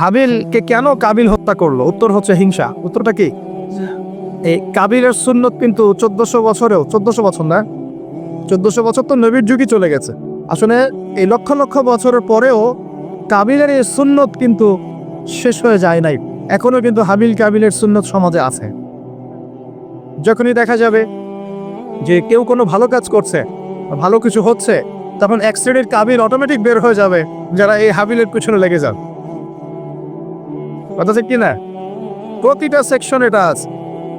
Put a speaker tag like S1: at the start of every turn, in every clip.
S1: হাবিলকে কেন কাবিল হত্যা করল? উত্তর হচ্ছে হিংসা। উত্তরটা কি? এই কাবিলের সুন্নত কিন্তু চোদ্দশো বছরেও, চোদ্দশো বছর না? চোদ্দশো বছর তো নবীর যুগই চলে গেছে। আসলে এই লক্ষ লক্ষ বছরের পরেও কাবিলের এই সুন্নত কিন্তু শেষ হয়ে যায় নাই। এখনও কিন্তু হাবিল কাবিলের সুন্নত সমাজে আছে। যখনই দেখা যাবে যে কেউ কোনো ভালো কাজ করছে, ভালো কিছু হচ্ছে, তখন এক শ্রেণির কাবিল অটোমেটিক বের হয়ে যাবে, যারা এই হাবিলের পিছনে লেগে যান কথা ঠিক কি না প্রতিটা সেকশন এটা আছে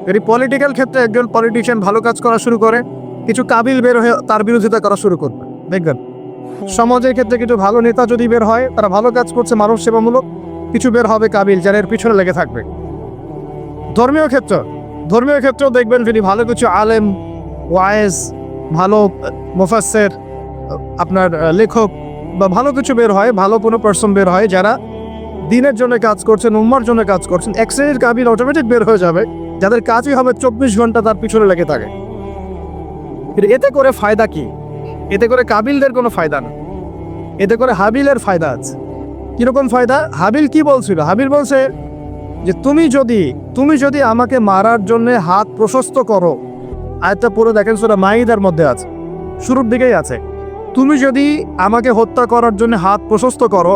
S1: যদি পলিটিক্যাল ক্ষেত্রে একজন পলিটিশিয়ান ভালো কাজ করা শুরু করে, কিছু কাবিল বের হয়ে তার বিরোধিতা করা শুরু করবে। দেখবেন? সমাজের ক্ষেত্রে কিছু ভালো নেতা যদি বের হয়, তারা ভালো কাজ করছে মানব সেবামূলক, কিছু বের হবে কাবিল, যারা এর পিছনে লেগে থাকবে। ধর্মীয় ক্ষেত্র। ধর্মীয় ক্ষেত্রেও দেখবেন যদি ভালো কিছু আলেম, ওয়াইজ, ভালো মুফাসের আপনার লেখক বা ভালো কিছু বের হয়, ভালো কোনো পার্সন বের হয় যারা দিনের জন্য কাজ করছেন, উম্মার জন্য কাজ করছেন, এক শ্রেণির কাবিল অটোমেটিক বের হয়ে যাবে, যাদের কাজই হবে চব্বিশ ঘণ্টা তার পিছনে লেগে থাকে। এতে করে ফায়দা কি? এতে করে কাবিলদের কোনো ফায়দা না। এতে করে হাবিলের ফায়দা আছে। কীরকম ফায়দা? হাবিল কি বলছিল? হাবিল বলছে যে, তুমি যদি তুমি যদি আমাকে মারার জন্য হাত প্রশস্ত করো আয়টা পুরো দেখেন সেটা মাইদার মধ্যে আছে, শুরুর দিকেই আছে, তুমি যদি আমাকে হত্যা করার জন্য হাত প্রশস্ত করো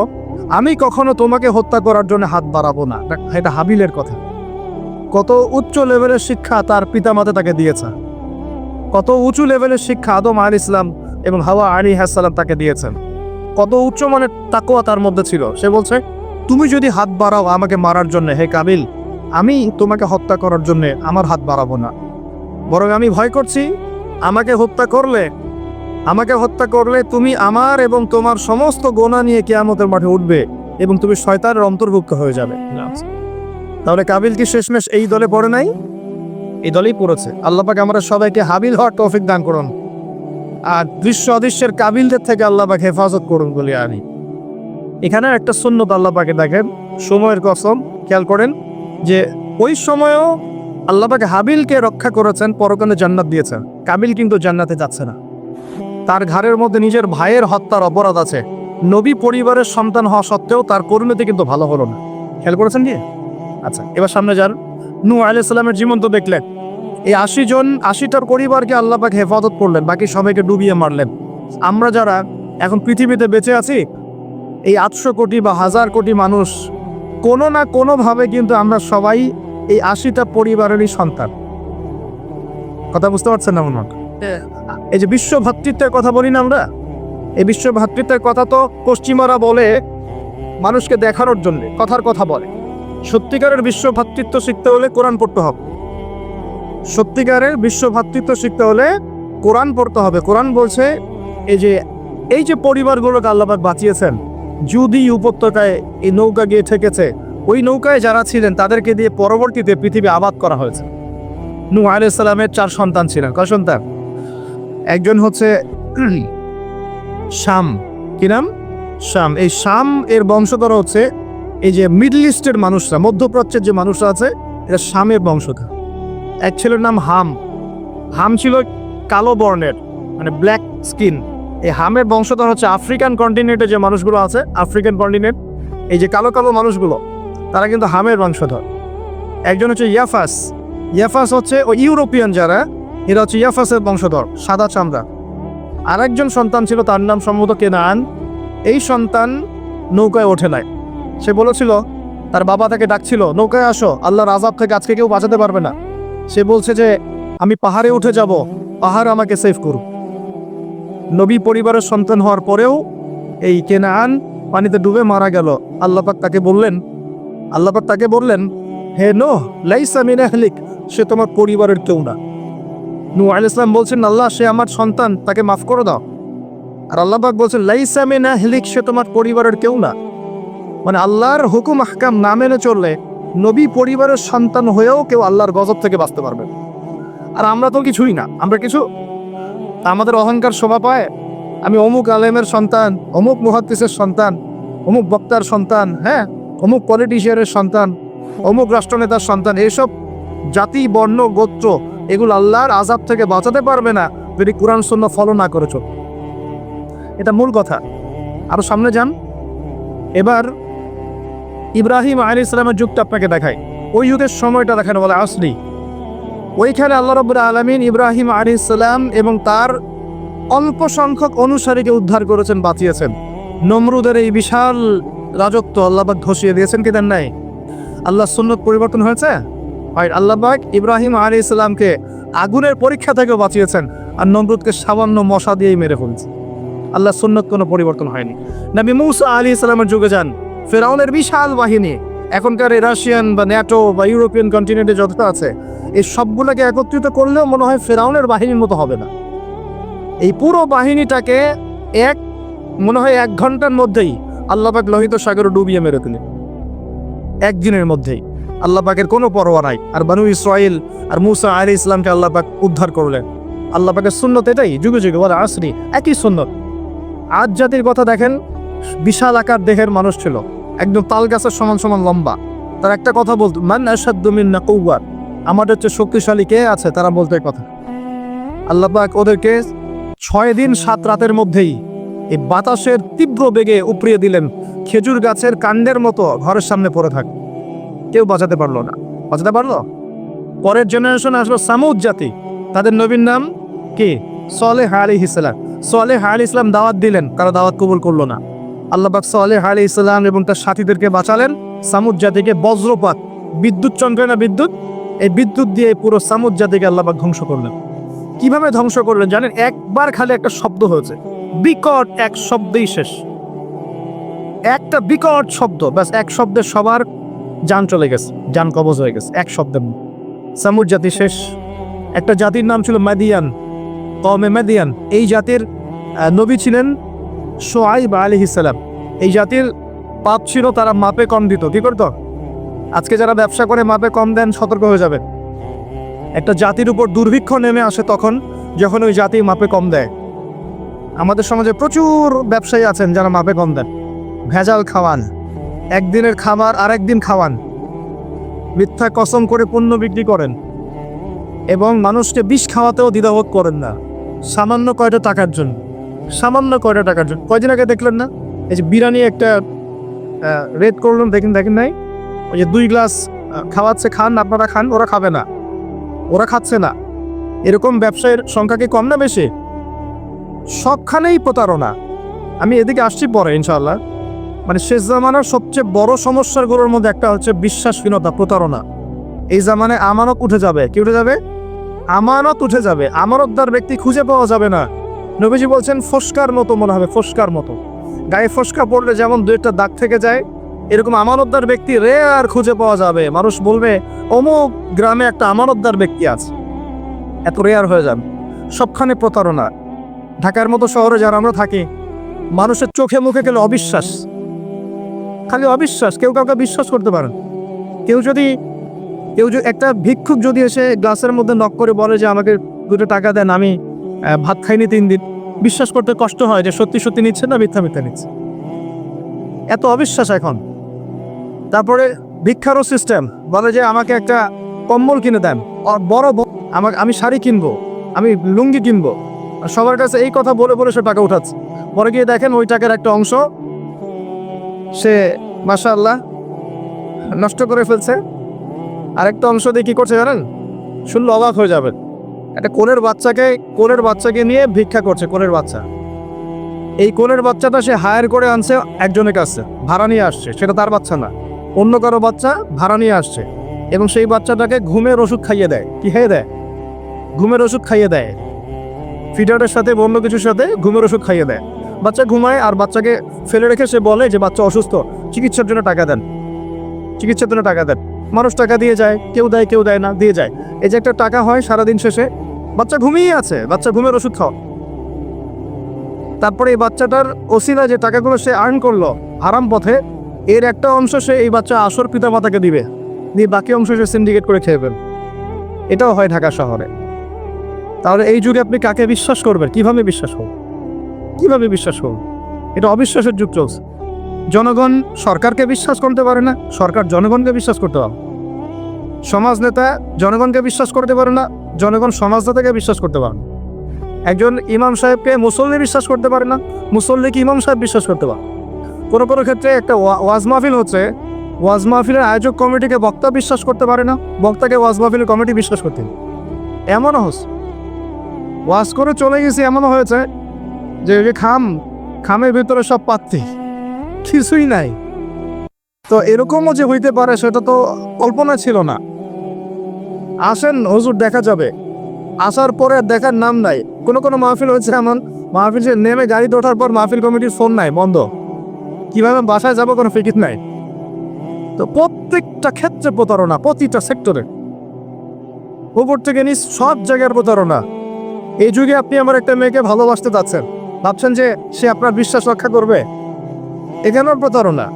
S1: আমি কখনো তোমাকে হত্যা করার জন্য হাত বাড়াবো না। এটা- হাবিলের কথা। কত উচ্চ লেভেলের শিক্ষা তার পিতামাতা তাকে দিয়েছে। কত উঁচু লেভেলের শিক্ষা আদম আল ইসলাম এবং হাওয়া আলী হাসালাম তাকে দিয়েছেন। কত উচ্চ মানের তাকোয়া তার মধ্যে ছিল। সে বলছে, তুমি যদি হাত বাড়াও আমাকে মারার জন্য, হে কাবিল, আমি তোমাকে হত্যা করার জন্য আমার হাত বাড়াবো না। বরং আমি ভয় করছি, আমাকে হত্যা করলে আমাকে হত্যা করলে তুমি আমার এবং তোমার সমস্ত গোনা নিয়ে কেয়ামতের মাঠে উঠবে এবং তুমি শয়তানের অন্তর্ভুক্ত হয়ে যাবে। তাহলে কাবিল কি শেষমেশ এই দলে পড়ে নাই? এই দলেই পড়েছে। আল্লাহ পাক আমরা সবাইকে হাবিল হওয়ার তৌফিক দান করুন। আর দৃশ্য অদৃশ্যের কাবিলদের থেকে আল্লাহ পাক হেফাজত করুন বলে আমি। এখানে একটা সুন্নত আল্লাহ পাকে দেখেন। সময়ের কসম খেয়াল করেন যে ওই সময়ও আল্লাহ পাকে হাবিলকে রক্ষা করেছেন পরকানে জান্নাত দিয়েছেন। কাবিল কিন্তু জান্নাতে যাচ্ছে না। তার ঘাড়ের মধ্যে নিজের ভাইয়ের হত্যার অপরাধ আছে। নবী পরিবারের সন্তান হওয়া সত্ত্বেও তার পরিণতি কিন্তু ভালো হলো না। খেয়াল করেছেন কি? আচ্ছা এবার সামনে যান। নু আলাইসাল্লামের জীবন তো দেখলেন। এই আশি জন, আশিটার পরিবারকে আল্লাহ পাক হেফাজত করলেন, বাকি সবাইকে ডুবিয়ে মারলেন। আমরা যারা এখন পৃথিবীতে বেঁচে আছি, এই আটশো কোটি বা হাজার কোটি মানুষ, কোনো না কোনোভাবে কিন্তু আমরা সবাই এই আশিটা পরিবারেরই সন্তান। কথা বুঝতে পারছেন না মনে? এই যে বিশ্ব ভ্রাতৃত্বের কথা বলি না আমরা? এই বিশ্ব ভ্রাতৃত্বের কথা তো পশ্চিমারা বলে মানুষকে দেখানোর জন্য, কথার কথা বলে। সত্যিকারের বিশ্ব ভ্রাতৃত্ব শিখতে হলে কোরআন পড়তে হবে। সত্যিকারের বিশ্ব ভ্রাতৃত্ব শিখতে হলে কোরআন পড়তে হবে। কোরআন বলছে, এই যে এই যে পরিবারগুলোকে আল্লাহবাক বাঁচিয়েছেন, যদি উপত্যকায় এই নৌকা গিয়ে ঠেকেছে, ওই নৌকায় যারা ছিলেন তাদেরকে দিয়ে পরবর্তীতে পৃথিবী আবাদ করা হয়েছে। নু আলাইসাল্লামের চার সন্তান ছিলেন। কয় সন্তান? একজন হচ্ছে শাম। কি নাম? শাম। এই শাম এর বংশধর হচ্ছে এই যে মিডল ইস্টের মানুষরা, মধ্যপ্রাচ্যের যে মানুষরা আছে, এরা শামের বংশধর। এক ছেলের নাম হাম। হাম ছিল কালো বর্ণের মানে ব্ল্যাক স্কিন। এই হামের বংশধর হচ্ছে আফ্রিকান কন্টিনেন্টে যে মানুষগুলো আছে, আফ্রিকান কন্টিনেন্ট, এই যে কালো কালো মানুষগুলো, তারা কিন্তু হামের বংশধর। একজন হচ্ছে ইয়াফাস। ইয়াফাস হচ্ছে ওই ইউরোপিয়ান যারা এরা হচ্ছে ইয়াফাসের বংশধর, সাদা চামড়া। আরেকজন সন্তান ছিল, তার নাম সম্ভবত কেনান। এই সন্তান নৌকায় ওঠে নাই। সে বলেছিল, তার বাবা তাকে ডাকছিল, নৌকায় আসো, আল্লাহর আজাব থেকে আজকে কেউ বাঁচাতে পারবে না। সে বলছে যে, আমি পাহাড়ে উঠে যাব, পাহাড় আমাকে সেভ করুক নবী পরিবারের সন্তান হওয়ার পরেও এই কেনান পানিতে ডুবে মারা গেল। আল্লাপাক তাকে বললেন আল্লাপাক তাকে বললেন, হে নো লাইসা মিন সে তোমার পরিবারের কেউ না। নু আল ইসলাম বলছেন, আল্লাহ, সে আমার সন্তান, তাকে মাফ করে দাও। আর আল্লাহবাক বলছেন, লাইসা মিন আহলিক, সে তোমার পরিবারের কেউ না। মানে আল্লাহর হুকুম, আহকাম না মেনে চললে নবী পরিবারের সন্তান হয়েও কেউ আল্লাহর গজব থেকে বাঁচতে পারবে। আর আমরা তো কিছুই না, আমরা কিছু। আমাদের অহংকার শোভা পায়। আমি অমুক আলেমের সন্তান, অমুক মুহাদ্দিসের সন্তান, অমুক বক্তার সন্তান হ্যাঁ অমুক পলিটিশিয়ানের সন্তান, অমুক রাষ্ট্রনেতার সন্তান এইসব জাতি, বর্ণ, গোত্র এগুলো আল্লাহর আজাব থেকে বাঁচাতে পারবে না যদি কোরআন শূন্য ফলো না করে এটা মূল কথা। আরও সামনে যান। এবার ইব্রাহিম আলী ইসলামের যুগটা আপনাকে দেখায় ওই যুগের সময়টা দেখানো বলে আসলি ওইখানে আল্লাহ রব আলমিন ইব্রাহিম আলী ইসলাম এবং তার অল্প সংখ্যক অনুসারীকে উদ্ধার করেছেন, বাঁচিয়েছেন। নমরুদের এই বিশাল রাজত্ব আল্লাহবাক ধসিয়ে দিয়েছেন কি দেন নাই? আল্লাহ সুন্নত পরিবর্তন হয়েছে? হয়। আল্লাহবাক ইব্রাহিম আলী ইসলামকে আগুনের পরীক্ষা থেকেও বাঁচিয়েছেন আর নমরুদকে সামান্য মশা দিয়েই মেরে ফেলছে। আল্লাহ সুন্নত কোনো পরিবর্তন হয়নি। নবী মুসা আলী ইসলামের যুগে যান, ফেরাউনের বিশাল বাহিনী, এখনকার রাশিয়ান বা ন্যাটো বা ইউরোপিয়ান কন্টিনেন্টে যতটা আছে, এই সবগুলোকে একত্রিত করলেও মনে হয় ফেরাউনের বাহিনীর মতো হবে না। এই পুরো বাহিনীটাকে এক, মনে হয় এক ঘণ্টার মধ্যেই আল্লাপাক লোহিত সাগরে ডুবিয়ে মেরে তুলে একদিনের মধ্যেই। আল্লাপাকের কোনো পরোয়া নাই। আর বানু ইসরাইল আর মুসা আলী ইসলামকে আল্লাপাক উদ্ধার করলেন। আল্লাপাকের সুন্নত এটাই, যুগে যুগে বলে আসরি, একই সুন্নত। আজ জাতির কথা দেখেন, বিশাল আকার দেহের মানুষ ছিল। একদম তাল গাছের সমান সমান লম্বা। তার একটা কথা বলতো, মান আসাদ্দমিন না কৌয়ার আমাদের হচ্ছে শক্তিশালী কে আছে? তারা বলতে কথা। আল্লাপাক ওদেরকে ছয় দিন সাত রাতের মধ্যেই এই বাতাসের তীব্র বেগে উপড়িয়ে দিলেন। খেজুর গাছের কাণ্ডের মতো ঘরের সামনে পড়ে থাক। কেউ বাঁচাতে পারল না। বাঁচাতে পারল? পরের জেনারেশন আসলো সামুদ জাতি। তাদের নবীর নাম কি? সলে আলী ইসলাম। সলে আলী ইসলাম দাওয়াত দিলেন, কারও দাওয়াত কবুল করল না। আল্লাহবাক সলে আলী ইসলাম এবং তার সাথীদেরকে বাঁচালেন। সামুদ জাতিকে বজ্রপাত, বিদ্যুৎ চন্দ্রে না বিদ্যুৎ? এই বিদ্যুৎ দিয়ে পুরো সামুদ জাতিকে আল্লাহবাক ধ্বংস করলেন। কীভাবে ধ্বংস করলেন জানেন? একবার খালি একটা শব্দ হয়েছে। বিকট এক শব্দেই শেষ। একটা বিকট শব্দ, ব্যাস এক শব্দে সবার যান চলে গেছে, যান কবজ হয়ে গেছে, এক শব্দে সামুদ জাতি শেষ। একটা জাতির নাম ছিল মাদিয়ান কমে মাদিয়ান। এই জাতির নবী ছিলেন সোয়াইব আলী ইসালাম এই জাতির পাপ ছিল তারা মাপে কম দিত, কি করতো? আজকে যারা ব্যবসা করে মাপে কম দেন, সতর্ক হয়ে যাবে। একটা জাতির উপর দুর্ভিক্ষ নেমে আসে তখন, যখন ওই জাতি মাপে কম দেয়। আমাদের সমাজে প্রচুর ব্যবসায়ী আছেন যারা মাপে কম দেন। ভেজাল খাওয়ান। একদিনের খাবার আরেকদিন খাওয়ান। মিথ্যা কসম করে পণ্য বিক্রি করেন এবং মানুষকে বিষ খাওয়াতেও দ্বিধাবোধ করেন না। সামান্য কয়টা টাকার জন্য। সামান্য কয়টা টাকার জন্য। কয়দিন আগে দেখলেন না? এই যে বিরিয়ানি একটা রেড করলাম, দেখেন দেখেন নাই? ওই যে দুই গ্লাস খাওয়াচ্ছে, খান, আপনারা খান, ওরা খাবে না। ওরা খাচ্ছে না। এরকম ব্যবসায়ের সংখ্যা কি কম না বেশি? সবখানেই প্রতারণা। আমি এদিকে আসছি পরে ইনশাল্লাহ মানে শেষ জামানার সবচেয়ে বড় সমস্যার সমস্যাগুলোর মধ্যে একটা হচ্ছে বিশ্বাসহীনতা, প্রতারণা। এই জামানে আমানত উঠে যাবে। কি উঠে যাবে? আমানত উঠে যাবে। আমানতদার ব্যক্তি খুঁজে পাওয়া যাবে না। নবীজি বলছেন, ফস্কার মতো মনে হবে, ফস্কার মতো। গায়ে ফস্কা পড়লে যেমন দু একটা দাগ থেকে যায়, এরকম আমানতদার ব্যক্তি রে আর খুঁজে পাওয়া যাবে। মানুষ বলবে, অমুক গ্রামে একটা আমানতদার ব্যক্তি আছে। এত রেয়ার হয়ে যাবে সবখানে প্রতারণা। ঢাকার মতো শহরে যারা আমরা থাকি, মানুষের চোখে মুখে গেলে অবিশ্বাস। খালি অবিশ্বাস, কেউ কাউকে বিশ্বাস করতে পারে কেউ যদি কেউ যদি, একটা ভিক্ষুক যদি এসে গ্লাসের মধ্যে নক করে বলে যে আমাকে দুটো টাকা দেন, আমি ভাত খাইনি তিন দিন, বিশ্বাস করতে কষ্ট হয় যে সত্যি সত্যি নিচ্ছে না, মিথ্যা মিথ্যা নিচ্ছে। এত অবিশ্বাস এখন। তারপরে ভিক্ষারও সিস্টেম বলে যে আমাকে একটা কম্বল কিনে দেন বড় আমাকে, আমি শাড়ি কিনবো, আমি লুঙ্গি কিনবো। সবার কাছে এই কথা বলে বলে সে টাকা উঠাচ্ছে। পরে গিয়ে দেখেন ওই টাকার একটা অংশ সে, মাশাআল্লাহ, নষ্ট করে ফেলছে। আরেকটা অংশ দিয়ে কী করছে জানেন? শুনলে অবাক হয়ে যাবেন। একটা কোলের বাচ্চাকে কোলের বাচ্চাকে নিয়ে ভিক্ষা করছে, কোলের বাচ্চা। এই কোনের বাচ্চাটা সে হায়ার করে আনছে একজনের কাছে, ভাড়া নিয়ে আসছে, সেটা তার বাচ্চা না। অন্য কারও বাচ্চা ভাড়া নিয়ে আসছে এবং সেই বাচ্চাটাকে ঘুমের ওষুধ খাইয়ে দেয়। কি খাইয়ে দেয়? ঘুমের ওষুধ খাইয়ে দেয়। ফিডারের সাথে অন্য কিছুর সাথে ঘুমের ওষুধ খাইয়ে দেয়। বাচ্চা ঘুমায় আর বাচ্চাকে ফেলে রেখে সে বলে যে বাচ্চা অসুস্থ, চিকিৎসার জন্য টাকা দেন। চিকিৎসার জন্য টাকা দেন। মানুষ টাকা দিয়ে যায়, কেউ দেয় কেউ দেয় না, দিয়ে যায়। এই যে একটা টাকা হয় সারাদিন শেষে, বাচ্চা ঘুমিয়ে আছে, বাচ্চা ঘুমের ওষুধ খাও। তারপরে এই বাচ্চাটার ওসিলা যে টাকাগুলো সে আর্ন করল হারাম পথে, এর একটা অংশ সে এই বাচ্চা আসর পিতা মাতাকে দিবে। দিয়ে বাকি অংশ সে সিন্ডিকেট করে খেয়ে এটাও হয় ঢাকা শহরে। তাহলে এই যুগে আপনি কাকে বিশ্বাস করবেন? কীভাবে বিশ্বাস করবেন? কীভাবে বিশ্বাস করবেন এটা অবিশ্বাসের যুগ চলছে। জনগণ সরকারকে বিশ্বাস করতে পারে না, সরকার জনগণকে বিশ্বাস করতে পারে। সমাজ নেতা জনগণকে বিশ্বাস করতে পারে না, জনগণ সমাজ নেতাকে বিশ্বাস করতে পারে না। একজন ইমাম সাহেবকে মুসল্লি বিশ্বাস করতে পারে না মুসল্লিকে ইমাম সাহেব বিশ্বাস করতে পারে? কোনো কোনো ক্ষেত্রে একটা ওয়া- ওয়াজ মাহফিল হচ্ছে, ওয়াজ মাহফিলের আয়োজক কমিটিকে বক্তা বিশ্বাস করতে পারে না, বক্তাকে ওয়াজ মাহফিলের কমিটি বিশ্বাস করতে এমনও হচ্ছে। ওয়াজ করে চলে গেছি, এমনও হয়েছে যে ওই যে খাম, খামের ভিতরে সব পাত্তি। কিছুই নাই। তো এরকমও যে হইতে পারে, সেটা তো কল্পনা ছিল না। আসেন, হুজুর, দেখা যাবে। আসার পরে দেখার নাম নাই। কোনো কোনো মাহফিল হয়েছে এমন, মাহফিল যে নেমে গাড়িতে ওঠার পর মাহফিল কমিটির ফোন নাই, বন্ধ। কীভাবে বাসায় যাব কোনো ফিকির নাই। তো প্রত্যেকটা ক্ষেত্রে প্রতারণা, প্রতিটা সেক্টরে। উপর থেকে নিচ সব জায়গার প্রতারণা। এই যুগে আপনি আমার একটা মেয়েকে ভালোবাসতে চাচ্ছেন ভাবছেন যে সে আপনার বিশ্বাস রক্ষা করবে? এখানেও প্রতারণা?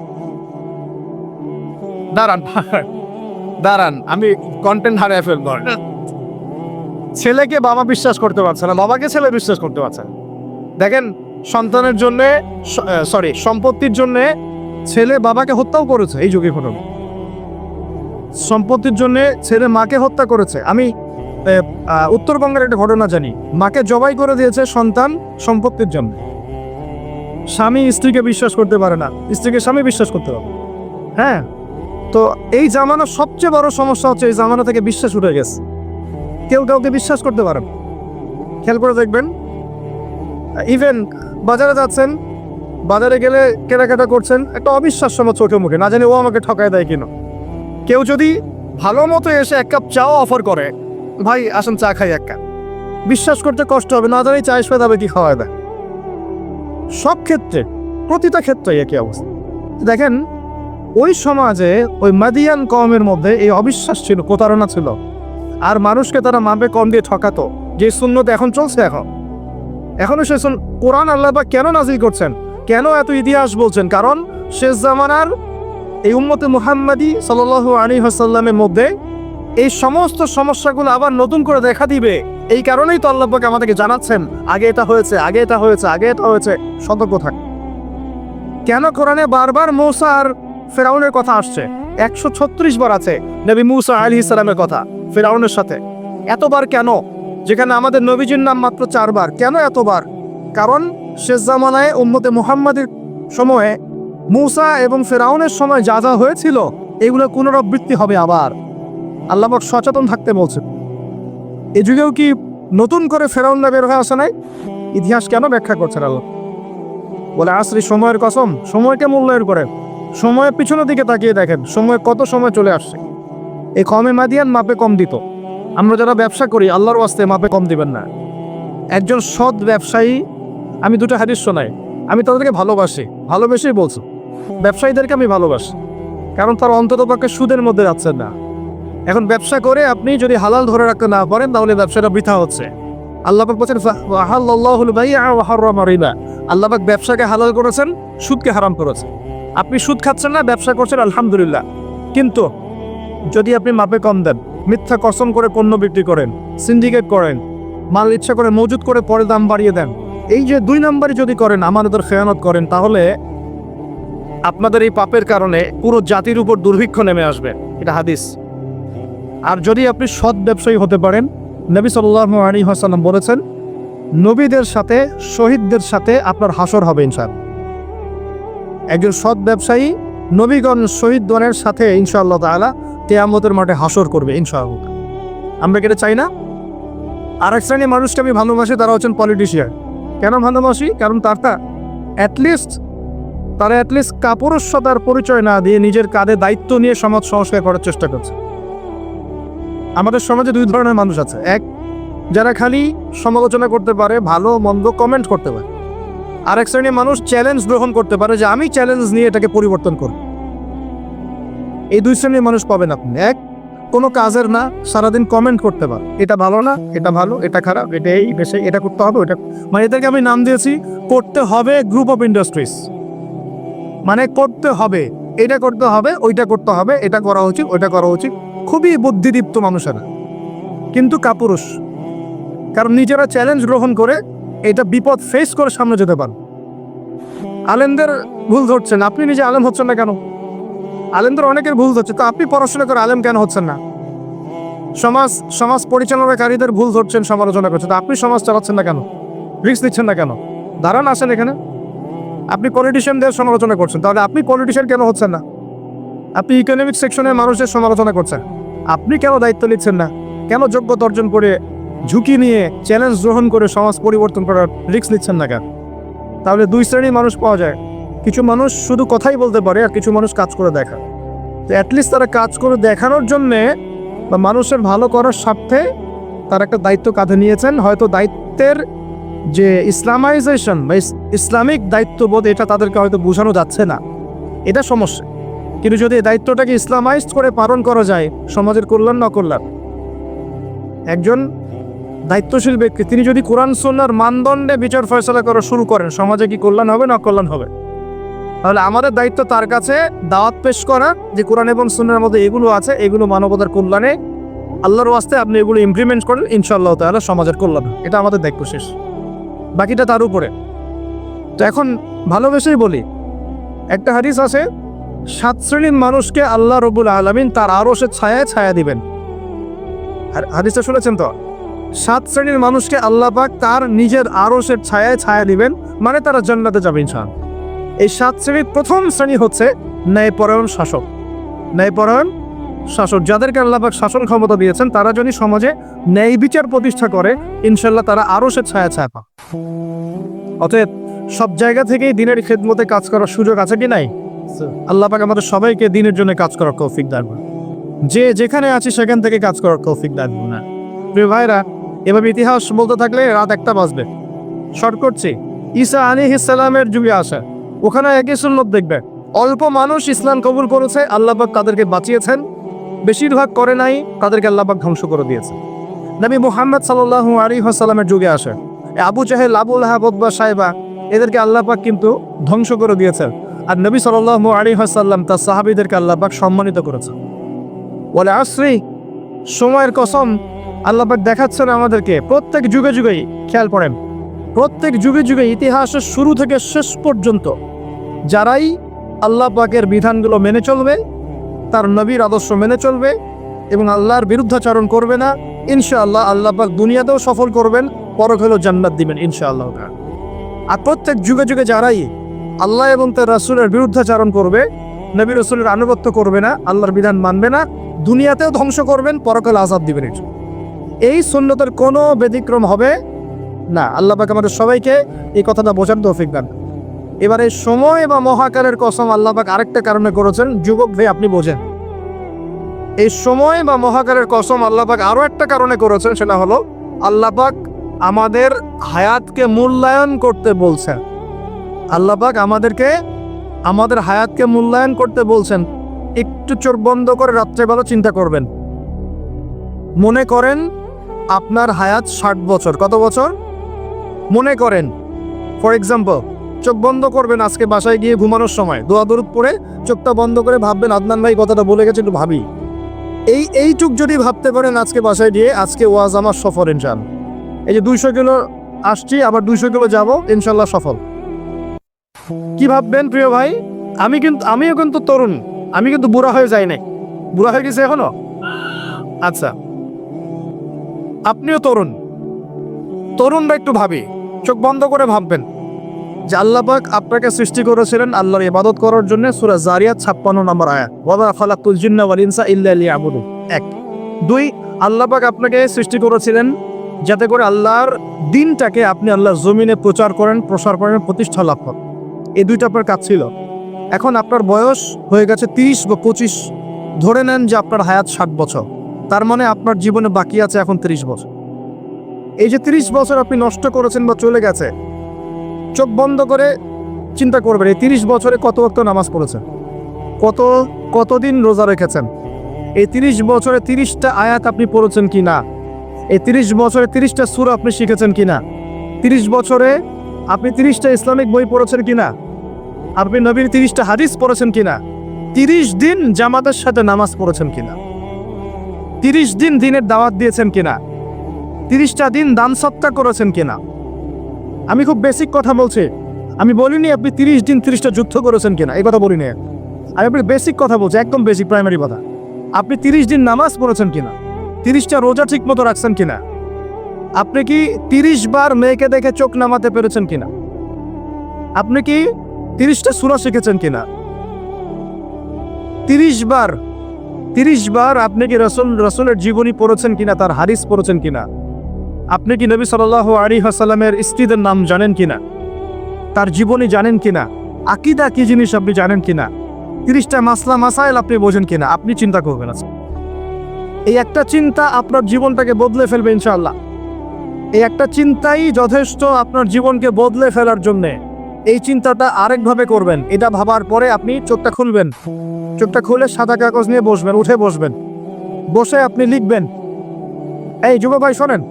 S1: দাঁড়ান দাঁড়ান আমি কন্টেন্ট হারিয়ে ফেলব। ছেলেকে বাবা বিশ্বাস করতে পারছে না, বাবাকে ছেলে বিশ্বাস করতে পারছে না। দেখেন, সন্তানের জন্য সরি সম্পত্তির জন্য ছেলে বাবাকে হত্যাও করেছে এই যুগে ঘটনা সম্পত্তির জন্য ছেলে মাকে হত্যা করেছে। আমি উত্তরবঙ্গের একটা ঘটনা জানি। মাকে জবাই করে দিয়েছে সন্তান সম্পত্তির জন্য। স্বামী স্ত্রীকে বিশ্বাস করতে পারে না। স্ত্রীকে স্বামী বিশ্বাস করতে পারে হ্যাঁ? তো এই জামানার সবচেয়ে বড় সমস্যা হচ্ছে, এই জামানা থেকে বিশ্বাস উঠে গেছে। কেউ কাউকে বিশ্বাস করতে পারে খেয়াল করে দেখবেন ইভেন বাজারে যাচ্ছেন, বাজারে গেলে কেনাকাটা করছেন, একটা অবিশ্বাস্য আমার চোখে মুখে, না জানি ও আমাকে ঠকায় দেয় কিনা। কেউ যদি ভালো মতো এসে এক কাপ চাও অফার করে ভাই, আসেন চা খাই এক কাপ। বিশ্বাস করতে কষ্ট হবে, না জানি চা এসবে তবে কি খাওয়া দেয় সব ক্ষেত্রে, প্রতিটা ক্ষেত্রে একই অবস্থা। দেখেন, ওই সমাজে, ওই মাদিয়ান কমের মধ্যে এই অবিশ্বাস ছিল, প্রতারণা ছিল। আর মানুষকে তারা মাপে কম দিয়ে ঠকাতো, যে শূন্যতা এখন চলছে এখন। এখনও সে কোরআন আল্লাহ বা কেন নাজিল করছেন? কেন এত ইতিহাস বলছেন? কারণ শেষ জামানার এই উম্মতে মুহাম্মাদি সাল আলী হাসাল্লামের মধ্যে এই সমস্ত সমস্যাগুলো আবার নতুন করে দেখা দিবে। এই কারণেই তো আল্লাহকে আমাদেরকে জানাচ্ছেন, আগে এটা হয়েছে, আগে এটা হয়েছে, আগে এটা হয়েছে। সতর্ক থাক। কেন কোরআনে বারবার মৌসা আর ফেরাউনের কথা আসছে? একশো ছত্রিশ বার আছে নবী মুসা আলী ইসলামের কথা, ফেরাউনের সাথে। এতবার কেন? যেখানে আমাদের নবীজির নাম মাত্র চারবার। কেন এতবার? কারণ শেষ জামানায় উম্মতে মুহাম্মাদের সময়ে মুসা এবং ফেরাউনের সময় যা যা হয়েছিল, এগুলো পুনরাবৃত্তি হবে আবার। আল্লাহবাক সচেতন থাকতে বলছে এ যুগেও কি নতুন করে ফেরাউনরা বের হয়ে আসে নাই? ইতিহাস কেন ব্যাখ্যা করছেন আল্লাহ? বলে আসরি সময়ের কসম, সময়কে মূল্যায়ন করেন। সময়ের পিছনের দিকে তাকিয়ে দেখেন, সময় কত সময় চলে আসছে। এই কমে মাদিয়ান, মাপে কম দিত। আমরা যারা ব্যবসা করি, আল্লাহর ওয়াস্তে মাপে কম দিবেন না। একজন সৎ ব্যবসায়ী, আমি দুটো হাদিস শোনাই। আমি তাদেরকে ভালোবাসি, ভালোবেসেই বলছো। ব্যবসায়ীদেরকে আমি ভালোবাসি, কারণ তার অন্তত পক্ষে সুদের মধ্যে যাচ্ছেন না। এখন ব্যবসা করে আপনি যদি হালাল ধরে রাখতে না পারেন, তাহলে ব্যবসাটা বৃথা হচ্ছে। আল্লাহ পাক বলছেন রিবা। ব্যবসাকে হালাল করেছেন, সুদকে হারাম করেছেন। আপনি সুদ খাচ্ছেন না, ব্যবসা করছেন, আলহামদুলিল্লাহ। কিন্তু যদি আপনি মাপে কম দেন, মিথ্যা কসম করে পণ্য বিক্রি করেন সিন্ডিকেট করেন, মাল ইচ্ছা করে মজুত করে পরে দাম বাড়িয়ে দেন, এই যে দুই নম্বরই যদি করেন আমাদের খেয়ানত করেন, তাহলে আপনাদের এই পাপের কারণে পুরো জাতির উপর দুর্ভিক্ষ নেমে আসবে। এটা হাদিস। আর যদি আপনি সৎ ব্যবসায়ী হতে পারেন, নবী সাল্লাহ আলী হাসাল্লাম বলেছেন, নবীদের সাথে, শহীদদের সাথে আপনার হাসর হবে ইনশাল একজন সৎ ব্যবসায়ী নবীগণ শহীদগণের সাথে ইনশাআল্লাহ তাআলা তেয়ামতের মাঠে হাসর করবে ইনশাআল্লাহ। আমরা কেটে চাই না? আর এক শ্রেণির মানুষকে আমি ভালোবাসি, তারা হচ্ছেন পলিটিশিয়ান কেন ভালোবাসি? কারণ তার তা অ্যাটলিস্ট তারা অ্যাটলিস্ট কাপুরস্বতার পরিচয় না দিয়ে নিজের কাঁধে দায়িত্ব নিয়ে সমাজ সংস্কার করার চেষ্টা করছে। আমাদের সমাজে দুই ধরনের মানুষ আছে। এক, যারা খালি সমালোচনা করতে পারে, ভালো, মন্দ কমেন্ট করতে পারে। আর এক শ্রেণির মানুষ চ্যালেঞ্জ গ্রহণ করতে পারে যে আমি চ্যালেঞ্জ নিয়ে এটাকে পরিবর্তন করব। এই দুই শ্রেণির মানুষ পাবেন আপনি। এক, কোনো কাজের না, সারাদিন কমেন্ট করতে পারে। এটা ভালো না, এটা ভালো, এটা খারাপ, এটা এই বেশি এটা করতে হবে, ওটা মানে এদেরকে আমি নাম দিয়েছি, করতে হবে গ্রুপ অফ ইন্ডাস্ট্রিজ মানে করতে হবে, এটা করতে হবে, ওইটা করতে হবে, এটা করা উচিত, ওইটা করা উচিত। খুবই বুদ্ধিদীপ্ত মানুষেরা, কিন্তু কাপুরুষ। কারণ নিজেরা চ্যালেঞ্জ গ্রহণ করে এটা বিপদ ফেস করে সামনে যেতে পান আলেমদের ভুল ধরছেন, আপনি নিজে আলেম হচ্ছেন না কেন? আলেমদের অনেকের ভুল ধরছে, তো আপনি পড়াশোনা করে আলেম কেন হচ্ছেন না? সমাজ সমাজ পরিচালনাকারীদের ভুল ধরছেন, সমালোচনা করছেন, তো আপনি সমাজ চালাচ্ছেন না কেন? রিক্স দিচ্ছেন না কেন? দাঁড়ান, আসেন এখানে। আপনি পলিটিশিয়ানদের সমালোচনা করছেন, তাহলে আপনি পলিটিশিয়ান কেন হচ্ছেন না? আপনি ইকোনমিক সেকশনের মানুষের সমালোচনা করছেন। আপনি কেন দায়িত্ব নিচ্ছেন না? কেন যোগ্যতা অর্জন করে ঝুঁকি নিয়ে চ্যালেঞ্জ গ্রহণ করে সমাজ পরিবর্তন করার রিস্ক নিচ্ছেন না কেন? তাহলে দুই শ্রেণির মানুষ পাওয়া যায়। কিছু মানুষ শুধু কথাই বলতে পারে আর কিছু মানুষ কাজ করে দেখা তো অ্যাটলিস্ট তারা কাজ করে দেখানোর জন্যে বা মানুষের ভালো করার স্বার্থে তার একটা দায়িত্ব কাঁধে নিয়েছেন। হয়তো দায়িত্বের যে ইসলামাইজেশন বা ইসলামিক দায়িত্ববোধ, এটা তাদেরকে হয়তো বোঝানো যাচ্ছে না। এটা সমস্যা। কিন্তু যদি দায়িত্বটাকে ইসলামাইজ করে পালন করা যায়, সমাজের কল্যাণ না কল্যাণ একজন দায়িত্বশীল ব্যক্তি, তিনি যদি কোরআন সন্ন্যার মানদণ্ডে বিচার ফয়সলা করা শুরু করেন, সমাজে কি কল্যাণ হবে না কল্যাণ হবে? তাহলে আমাদের দায়িত্ব তার কাছে দাওয়াত পেশ করা, যে কোরআন এবং সুন্নার মধ্যে এগুলো আছে, এগুলো মানবতার কল্যাণে আল্লাহর ওয়াস্তে আপনি এগুলো ইমপ্লিমেন্ট করেন, ইনশাআল্লাহ তাহলে সমাজের কল্যাণ এটা আমাদের দায়িত্ব শেষ। বাকিটা তার উপরে। তো এখন ভালোবেসেই বলি, একটা হাদিস আছে সাত শ্রেণির মানুষকে আল্লাহ রবুল আলমিন তার আরও সে ছায়ায় ছায়া দিবেন। আর হাদিসটা শুনেছেন তো? সাত শ্রেণির মানুষকে আল্লাহ পাক তার নিজের আরশের ছায়ায় ছায়া দিবেন মানে তারা জান্নাতে যাবে ইনশান এই সাত শ্রেণির প্রথম শ্রেণি হচ্ছে ন্যায়পরায়ণ শাসক। ন্যায়পরায়ণ শাসক, যাদেরকে আল্লাহ পাক শাসন ক্ষমতা দিয়েছেন, তারা যদি সমাজে ন্যায় বিচার প্রতিষ্ঠা করে ইনশাল্লাহ তারা আরও সে ছায়া ছায়া পাবে। অতএব সব জায়গা থেকেই দিনের খেদমতে কাজ করার সুযোগ আছে কি নাই? আল্লাহ পাক আমাদের সবাইকে দিনের জন্য কাজ করার তৌফিক দান। যে যেখানে আছি সেখান থেকে কাজ করার তৌফিক দান না প্রিয় ভাইরা এভাবে ইতিহাস বলতে থাকলে রাত একটা বাজবে। শর্ট করছি, ঈসা আলী ইসলামের যুগে আসা। ওখানে একই সুন্নত দেখবে। অল্প মানুষ ইসলাম কবুল করেছে, আল্লাহ পাক তাদেরকে বাঁচিয়েছেন। বেশিরভাগ করে নাই, তাদেরকে আল্লাহ পাক ধ্বংস করে দিয়েছে। নবী মুহাম্মদ সাল্লাল্লাহু আলী হাসাল্লামের যুগে আসে। আবু জাহেল আবুল হাববা সাহেবা, এদেরকে আল্লাহ পাক কিন্তু ধ্বংস করে দিয়েছেন। আর নবী সাল্লাল্লাহু আলী হাসাল্লাম তার সাহাবিদেরকে আল্লাহ পাক সম্মানিত করেছেন বলে আশ্রী সময়ের কসম, আল্লাহ পাক দেখাচ্ছেন আমাদেরকে প্রত্যেক যুগে যুগেই, খেয়াল করেন প্রত্যেক যুগে যুগে ইতিহাসের শুরু থেকে শেষ পর্যন্ত যারাই আল্লাহ পাকের বিধানগুলো মেনে চলবে, তার নবীর আদর্শ মেনে চলবে এবং আল্লাহর বিরুদ্ধাচরণ করবে না, ইনশাআল্লাহ আল্লাহ পাক দুনিয়াতেও সফল করবেন, পরকালেও জান্নাত দিবেন ইনশাআল্লাহ। আর প্রত্যেক যুগে যুগে যারাই আল্লাহ এবং তার রাসূলের বিরুদ্ধাচরণ করবে, নবী রসুলের আনুগত্য করবে না, আল্লাহর বিধান মানবে না, দুনিয়াতেও ধ্বংস করবেন, পরকাল আজাদ দিবেন এটা। এই সুন্নতের কোনো ব্যতিক্রম হবে না। আল্লাহ পাক আমাদের সবাইকে এই কথাটা বোঝার তৌফিক দান এবারে সময় বা মহাকারের কসম আল্লাহ পাক আরেকটা কারণে করেছেন, যুবক ভাই আপনি বোঝেন। এই সময় বা মহাকারের কসম আল্লাহ পাক আরও একটা কারণে করেছেন, সেটা হলো আল্লাহ পাক আমাদের হায়াতকে মূল্যায়ন করতে বলছেন। আল্লাহ পাক আমাদেরকে, আমাদের হায়াতকে মূল্যায়ন করতে বলছেন। একটু চোখ বন্ধ করে রাত্রেবেলা চিন্তা করবেন। মনে করেন আপনার হায়াত ষাট বছর। কত বছর? মনে করেন। ফর এক্সাম্পল চোখ বন্ধ করবেন আজকে বাসায় গিয়ে ঘুমানোর সময়। দোয়া দরুদ পড়ে চোখটা বন্ধ করে ভাববেন, আদনান ভাই, কথাটা বলে গেছে, একটু ভাবি। এই এই চুক যদি ভাবতে পারেন আজকে বাসায় গিয়ে, আজকে ওয়াজ আমার সফর ইনশাল এই যে দুইশো কিলো আসছি, আবার দুইশো কিলো যাব ইনশাল্লাহ সফল। কি ভাববেন প্রিয় ভাই? আমি কিন্তু আমিও কিন্তু তরুণ। আমি কিন্তু বুড়া হয়ে যাই নাই। বুড়া হয়ে গেছে এখনও? আচ্ছা। আপনিও তরুণ। তরুণরা একটু ভাবি। চোখ বন্ধ করে ভাববেন। যে আল্লাহ পাক আপনাকে সৃষ্টি করেছিলেন আল্লাহর ইবাদত করার জন্য সুরা জারিয়াত 56 নম্বর আয়াত। ওয়া মা খালাকতুল জিন্না ওয়াল ইনসা ইল্লা লিয়াবুদুন। এক। দুই, আল্লাহ পাক আপনাকে সৃষ্টি করেছিলেন যাতে করে আল্লাহর দিনটাকে আপনি আল্লাহর জমিনে প্রচার করেন, প্রসার করেন, প্রতিষ্ঠা লাভ করেন। এই দুইটা আপনার কাজ ছিল। এখন আপনার বয়স হয়ে গেছে তিরিশ বা পঁচিশ। ধরে নেন যে আপনার হায়াত ষাট বছর। তার মানে আপনার জীবনে বাকি আছে এখন তিরিশ বছর। এই যে তিরিশ বছর আপনি নষ্ট করেছেন বা চলে গেছে, চোখ বন্ধ করে চিন্তা করবেন, এই তিরিশ বছরে কত ওয়াক্ত নামাজ পড়েছেন? কত, কতদিন রোজা রেখেছেন? এই তিরিশ বছরে তিরিশটা আয়াত আপনি পড়েছেন কি না? এই তিরিশ বছরে তিরিশটা সুর আপনি শিখেছেন কি না? তিরিশ বছরে আপনি তিরিশটা ইসলামিক বই পড়েছেন কি না? আপনি নবীর তিরিশটা হাদিস পড়েছেন কিনা? তিরিশ দিন জামাতের সাথে নামাজ পড়েছেন কিনা? তিরিশ দিন দিনের দাওয়াত দিয়েছেন কিনা? তিরিশটা দিন দান সত্তা করেছেন কিনা? আমি খুব বেসিক কথা বলছি। আমি বলিনি আপনি তিরিশ দিন তিরিশটা যুদ্ধ করেছেন কিনা। এই কথা বলিনি। আমি আপনি বেসিক কথা বলছি, একদম বেসিক প্রাইমারি কথা। আপনি তিরিশ দিন নামাজ পড়েছেন কিনা? তিরিশটা রোজা ঠিক মতো রাখছেন কিনা? আপনি কি তিরিশ বার মেয়েকে দেখে চোখ নামাতে পেরেছেন কিনা? আপনি কি তিরিশটা সুরা শিখেছেন কিনা? তিরিশ বার তিরিশ বার আপনি কি রসুল, রসুলের জীবনী পড়েছেন কিনা, তার হারিস পড়েছেন কিনা? আপনি কি নবী সাল্লাহ আলী হাসাল্লামের স্ত্রীদের নাম জানেন কিনা? তার জীবনী জানেন কিনা? আকিদা কি জিনিস আপনি জানেন কিনা? তিরিশটা মাসলা, মাসাইল আপনি বোঝেন কিনা? আপনি চিন্তা করবেন আজকে। এই একটা চিন্তা আপনার জীবনটাকে বদলে ফেলবে ইনশাআল্লাহ। এই একটা চিন্তাই যথেষ্ট আপনার জীবনকে বদলে ফেলার জন্যে। এই চিন্তাটা আরেকভাবে করবেন। এটা ভাবার পরে আপনি চোখটা খুলবেন। চোখটা খুলে সাদা কাগজ নিয়ে বসবেন, উঠে বসবেন। বসে আপনি লিখবেন। এই যুব ভাই, শোনেন।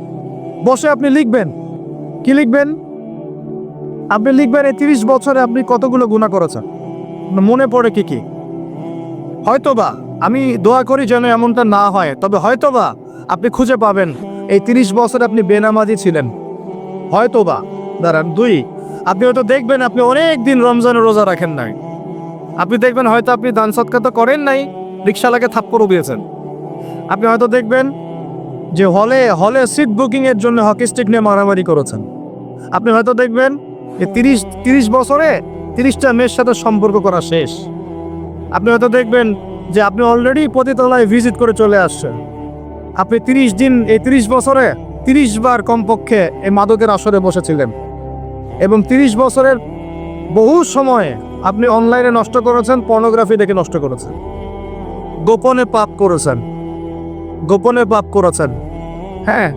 S1: বসে আপনি লিখবেন। কি লিখবেন? আপনি লিখবেন, এই তিরিশ বছরে আপনি কতগুলো গুণা করেছেন? মনে পড়ে কি কি? হয়তোবা আমি দোয়া করি যেন এমনটা না হয়, তবে হয়তোবা আপনি খুঁজে পাবেন, এই তিরিশ বছর আপনি বেনামাজি ছিলেন। হয়তোবা। দাঁড়ান, দুই। আপনি হয়তো দেখবেন আপনি অনেক দিন রমজানের রোজা রাখেন নাই। আপনি দেখবেন হয়তো আপনি দান সৎকার তো করেন নাই রিক্সালাকে থাপ্পড় দিয়েছেন। আপনি হয়তো দেখবেন যে হলে হলে সিট বুকিংয়ের জন্য হকি স্টিক নিয়ে মারামারি করেছেন। আপনি হয়তো দেখবেন যে তিরিশ তিরিশ বছরে তিরিশটা মেয়ের সাথে সম্পর্ক করা শেষ। আপনি হয়তো দেখবেন যে আপনি অলরেডি পতিতলায় ভিজিট করে চলে আসছেন। আপনি তিরিশ দিন, এই তিরিশ বছরে তিরিশ বার কমপক্ষে এই মাদকের আসরে বসেছিলেন। এবং তিরিশ বছরের বহু সময়ে আপনি অনলাইনে নষ্ট করেছেন পর্নোগ্রাফি দেখে নষ্ট করেছেন। গোপনে পাপ করেছেন। গোপনে পাপ করেছেন। হ্যাঁ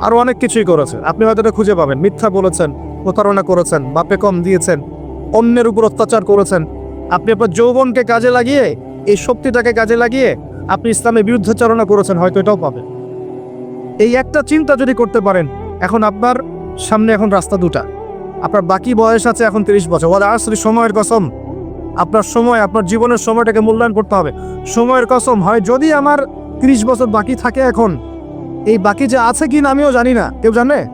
S1: আরও অনেক কিছুই করেছেন। আপনি হয়তো এটা খুঁজে পাবেন। মিথ্যা বলেছেন, প্রতারণা করেছেন, বাপে কম দিয়েছেন, অন্যের উপর অত্যাচার করেছেন। আপনি আপনার যৌবনকে কাজে লাগিয়ে, এই শক্তিটাকে কাজে লাগিয়ে আপনি ইসলামের বিরুদ্ধাচারণা করেছেন, হয়তো এটাও পাবেন। এই একটা চিন্তা যদি করতে পারেন, এখন আপনার সামনে এখন রাস্তা দুটা। আপনার বাকি বয়স আছে এখন তিরিশ বছর। বলে আসলে সময়ের কসম। আপনার সময়, আপনার জীবনের সময়টাকে মূল্যায়ন করতে হবে। সময়ের কসম হয়, যদি আমার তিরিশ বছর বাকি থাকে এখন, এই বাকি যে আছে কি না আমিও জানি না। কেউ জানে?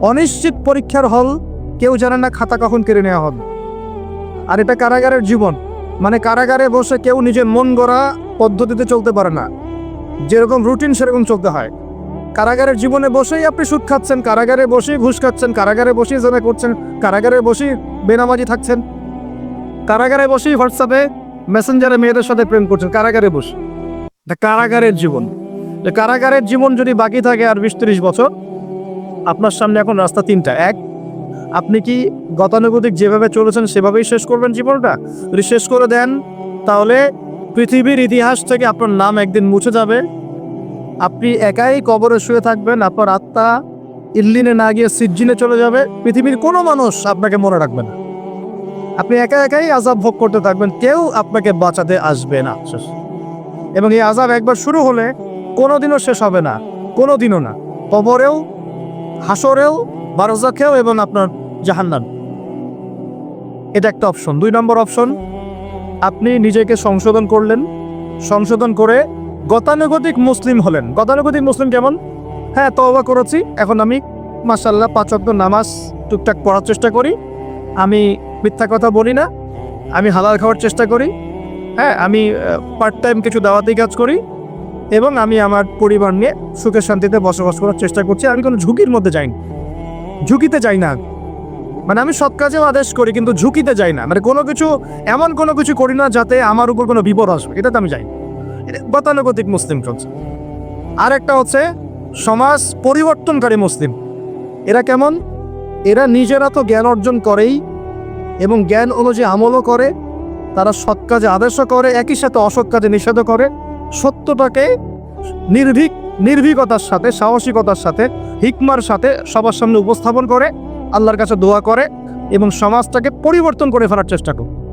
S1: অনিশ্চিত পরীক্ষার হল, কেউ জানে না খাতা কখন কেড়ে নেওয়া হবে। আর এটা কারাগারের জীবন। মানে কারাগারে বসে কেউ নিজের মন গড়া পদ্ধতিতে চলতে পারে না। যেরকম রুটিন সেরকম চলতে হয়। কারাগারের জীবনে বসেই আপনি সুদ খাচ্ছেন, কারাগারে বসেই ঘুষ খাচ্ছেন, কারাগারে বসেই জেনা করছেন, কারাগারে বসেই বেনামাজি থাকছেন। কারাগারে বসেই হোয়াটসঅ্যাপে মেসেঞ্জারে মেয়েদের সাথে প্রেম করছেন, কারাগারে বসে। এটা কারাগারের জীবন। কারাগারের জীবন যদি বাকি থাকে আর বিশ ত্রিশ বছর, আপনার সামনে এখন রাস্তা তিনটা। এক, আপনি কি গতানুগতিক যেভাবে চলেছেন সেভাবেই শেষ করবেন জীবনটা? যদি শেষ করে দেন, তাহলে পৃথিবীর ইতিহাস থেকে আপনার নাম একদিন মুছে যাবে। আপনি একাই কবরে শুয়ে থাকবেন, আপনার আত্মা ইল্লিনে না গিয়ে সিজ্জিনে চলে যাবে, পৃথিবীর কোনো মানুষ আপনাকে মনে রাখবে না। আপনি একা একাই আজাব ভোগ করতে থাকবেন, কেউ আপনাকে বাঁচাতে আসবে না। এবং এই আজাব একবার শুরু হলে কোনোদিনও শেষ হবে না, কোনোদিনও না। কবরেও হাসরেও বারজাখেও এবং আপনার জাহান্নান এটা একটা অপশন। দুই নম্বর অপশন, আপনি নিজেকে সংশোধন করলেন। সংশোধন করে গতানুগতিক মুসলিম হলেন। গতানুগতিক মুসলিম কেমন? হ্যাঁ তওবা করেছি। এখন আমি মাসাল্লাহ পাঁচ অক্ট নামাজ টুকটাক পড়ার চেষ্টা করি। আমি মিথ্যা কথা বলি না। আমি হালাল খাওয়ার চেষ্টা করি। হ্যাঁ আমি পার্ট টাইম কিছু দাওয়াতি কাজ করি। এবং আমি আমার পরিবার নিয়ে সুখে শান্তিতে বসবাস করার চেষ্টা করছি। আমি কোনো ঝুঁকির মধ্যে যাইনি ঝুঁকিতে যাই না। মানে আমি সৎ কাজেও আদেশ করি, কিন্তু ঝুঁকিতে যাই না। মানে কোনো কিছু, এমন কোনো কিছু করি না যাতে আমার উপর কোনো বিপদ আসবে। এটাতে আমি যাই না। গতানুগতিক মুসলিম চলছে আর একটা হচ্ছে, সমাজ পরিবর্তনকারী মুসলিম। এরা কেমন? এরা নিজেরা তো জ্ঞান অর্জন করেই এবং জ্ঞান অনুযায়ী আমলও করে, তারা সৎ কাজে আদেশও করে, একই সাথে অসৎ কাজে নিষেধও করে। সত্যটাকে নির্ভীক, নির্ভীকতার সাথে, সাহসিকতার সাথে, হিকমার সাথে সবার সামনে উপস্থাপন করে, আল্লাহর কাছে দোয়া করে এবং সমাজটাকে পরিবর্তন করে ফেলার চেষ্টা করে।